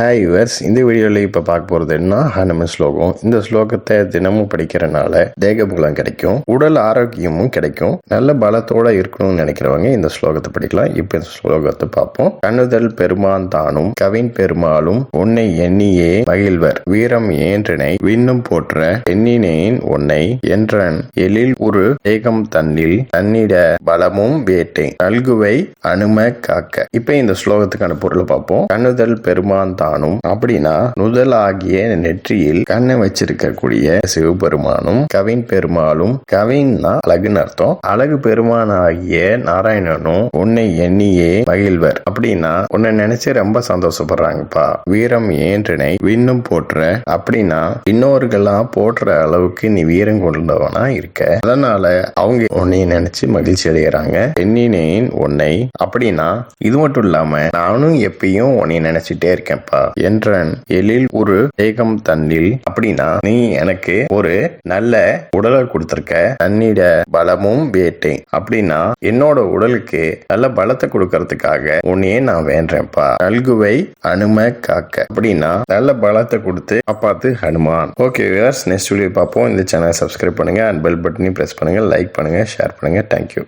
Hi yours இந்த வீடியோவில் இப்போ பார்க்க போகிறது என்ன? ஹனும ஸ்லோகம். இந்த ஸ்லோகத்தை தினமும் படிக்கிறனால தேக புலம் கிடைக்கும் உடல் ஆரோக்கியமும் கிடைக்கும் நல்ல பலத்தோட இருக்கணும்னு நினைக்கிறவங்க இந்த ஸ்லோகத்தை படிக்கலாம். இப்போ இந்த ஸ்லோகத்தை பார்ப்போம். கண்ணுதல் பெருமான் தானும் கவின் பெருமாளும் உன்னை எண்ணியே மகிழ்வர். வீரம் ஏன்றனை விண்ணும் போற்ற எண்ணினேன் உன்னை என்றன். எழில் ஒரு தேகம் தன்னில் தன்னிட பலமும் வேட்டேன். நல்குவை அனும காக்க. இப்போ இந்த ஸ்லோகத்துக்கான பொருளை பார்ப்போம். கண்ணுதல் பெருமான் தானும் அப்படின்னா நுதலாகிய நெற்றியில் கண்ணை வச்சிருக்கக்கூடிய சிவபெருமானும் கவின் பெருமாளும் கவின்னா அழகுன்னு அர்த்தம். அழகு பெருமானாகிய நாராயணனும் உன்னை எண்ணியே மகிழ்வர். அப்படின்னா உன்னை நினைச்சு ரொம்ப சந்தோஷப்படுறாங்கப்பா. வீரம் ஏன்றனை விண்ணும் போற்ற. அப்படின்னா இன்னொருக்கெல்லாம் போற்ற அளவுக்கு நீ வீரம் கொண்டவனா இருக்க. அதனால அவங்க உன்னை நினைச்சு மகிழ்ச்சி அடைகிறாங்க எண்ணினேன் உன்னை. அப்படின்னா இது மட்டும் இல்லாம நானும் எப்பயும் உன்னை நினைச்சிட்டே இருக்கேன் இருக்கேன்ப்பா என்றன் எழில் ஒரு தேகம் தன்னில் அப்படின்னா நீ எனக்கு ஒரு நல்ல உடலை கொடுத்திருக்க தன்னிட பலமும் வேட்டை அப்படின்னா என்னோட உடலுக்கு நல்ல பலத்தை கொடுக்கறதுக்காக உன்னையே நான் வேண்டேன்ப்பா. நல்குவை அனும காக்க. அப்படின்னா நல்ல பலத்தை கொடுத்து அப்பாத்து ஹனுமான். ஓகே வியர்ஸ் நெக்ஸ்ட் வீடியோ பார்ப்போம். இந்த சேனலை சப்ஸ்கிரைப் பண்ணுங்க. அண்ட் பெல் பட்டனையும் ப்ரெஸ் பண்ணுங்க. லைக் பண்ணுங்க. ஷேர் பண்ணுங்க. Thank you